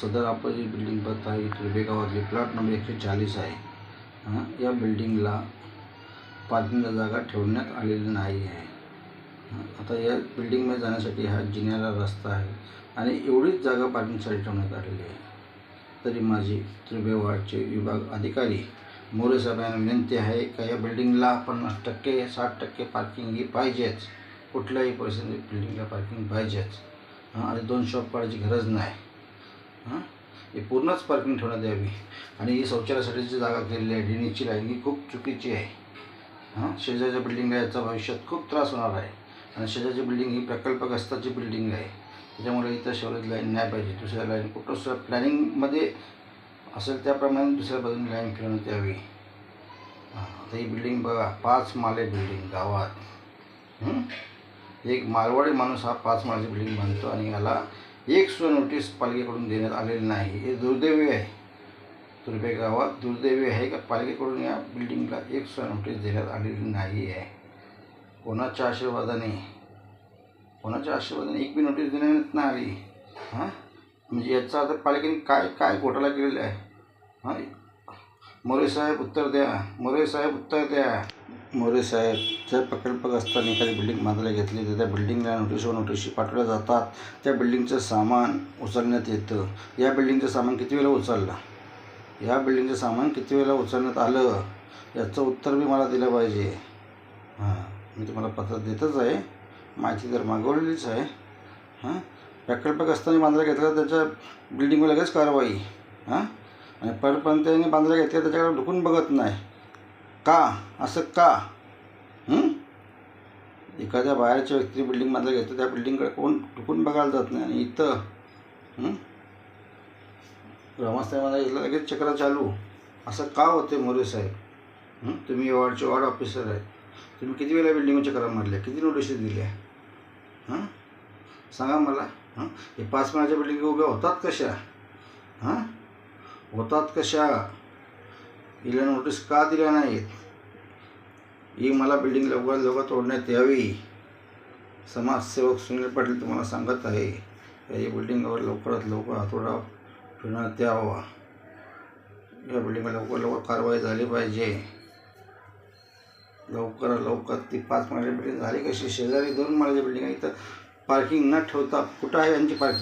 सदर आपण जी बिल्डिंग पत्ता आहे त्रिबे प्लॉट नंबर एकशे चाळीस आहे या बिल्डिंगला पार्किंगला जागा ठेवण्यात आलेली नाही आहे। आता या बिल्डिंगमध्ये जाण्यासाठी हा जिन्याला रस्ता आहे आणि एवढीच जागा पार्किंगसाठी ठेवण्यात आलेली आहे. तरी माझी त्रिबेवाडचे विभाग अधिकारी मोरे साहेबांना विनंती आहे का या बिल्डिंगला पन्नास टक्के साठ टक्के पार्किंग ही पाहिजेच. कुठल्याही परिस्थितीत बिल्डिंगला पार्किंग पाहिजेच. आणि दोन शॉप काढायची गरज नाही. ही पूर्णच पार्किंग ठेवण्यात यावी. आणि ही शौचालयासाठीची जागा केलेली आहे ड्रेनेजची लाईन ही खूप चुकीची आहे. हां? शेजारच्या बिल्डिंगला याचा भविष्यात खूप त्रास होणार आहे. आणि शेजारची बिल्डिंग ही प्रकल्पग्रस्ताची बिल्डिंग आहे. त्याच्यामुळे इथं शेवटी लाईन नाही पाहिजे. दुसऱ्या लाईन कुठं स प्लॅनिंगमध्ये असेल त्याप्रमाणे दुसऱ्या बाजूने लाईन फिरवण्यात यावी. हां? आता ही बिल्डिंग बघा पाच माले बिल्डिंग गावात. एक मारवाडी माणूस हा पाच माळची बिल्डिंग बांधतो आणि याला एक सुद्धा नोटीस पालिकेकडून देण्यात आलेली नाही. हे दुर्दैवी आहे. तुर्बे गावात दुर्दैवी आहे का? पालिकेकडून या बिल्डिंगला एक सुद्धा नोटीस देण्यात आलेली नाही आहे. कोणाच्या आशीर्वादाने? कोणाच्या आशीर्वादाने एक बी नोटीस देण्यात नाही? आली हां? म्हणजे याचा आता पालिकेने काय काय घोटाळा केलेला आहे? हां? मोरे साहेब उत्तर द्या. मोरे साहेब उत्तर द्या. मोरे साहेब जर असताना एखादी बिल्डिंग बांधायला घेतली तर त्या बिल्डिंगला नोटीसवर नोटीशी पाठवल्या जातात. त्या बिल्डिंगचं सामान उचलण्यात येतं. या बिल्डिंगचं सामान किती वेळा उचललं? या बिल्डिंगचं सामान किती वेळेला उचलण्यात आलं? याचं उत्तर बी मला दिलं पाहिजे. हां मी तुम्हाला पत्र देतच आहे. माहिती तर मागवलेलीच आहे. हां प्रकल्पक बांधायला घेतलं तर त्याच्या बिल्डिंगवर लगेच कारवाई. हां आणि परप्रांतीयांनी बांधायला घेतल्या त्याच्याकडे ढुकून बघत नाही. का? असं का? एखाद्या बाहेरच्या व्यक्ती बिल्डिंग घेतो घेतं त्या बिल्डिंगकडे कोण टुकून बघायला जात नाही. आणि इथं हं? ग्रामस्थांना घेतलं लगेच चक्र चालू. असं का होते मोरे साहेब? तुम्ही वॉर्डचे वॉर्ड ऑफिसर आहे तुम्ही किती वेळा बिल्डिंग चक्रा मारल्या किती नोटिशी दिल्या? हां? सांगा मला. हां? हे पाच महिन्याच्या बिल्डिंग उभ्या होतात कशा? हां? होतात कशा? हिला नोटीस का दिल्या नाहीत. ही मला बिल्डिंग लवकरात लवकर तोडण्यात यावी. समाजसेवक सुनील पाटील तुम्हाला सांगत आहे. या बिल्डिंगवर लवकरात लवकर हातोडा फिरण्यात यावा. या बिल्डिंगला लवकर लवकर कारवाई झाली पाहिजे. लवकर लवकर ती पाच माळ्याची बिल्डिंग झाली कशी? शेजारी दोन माळ्याची बिल्डिंग आहे. इथं पार्किंग न ठेवता कुठं आहे यांची पार्किंग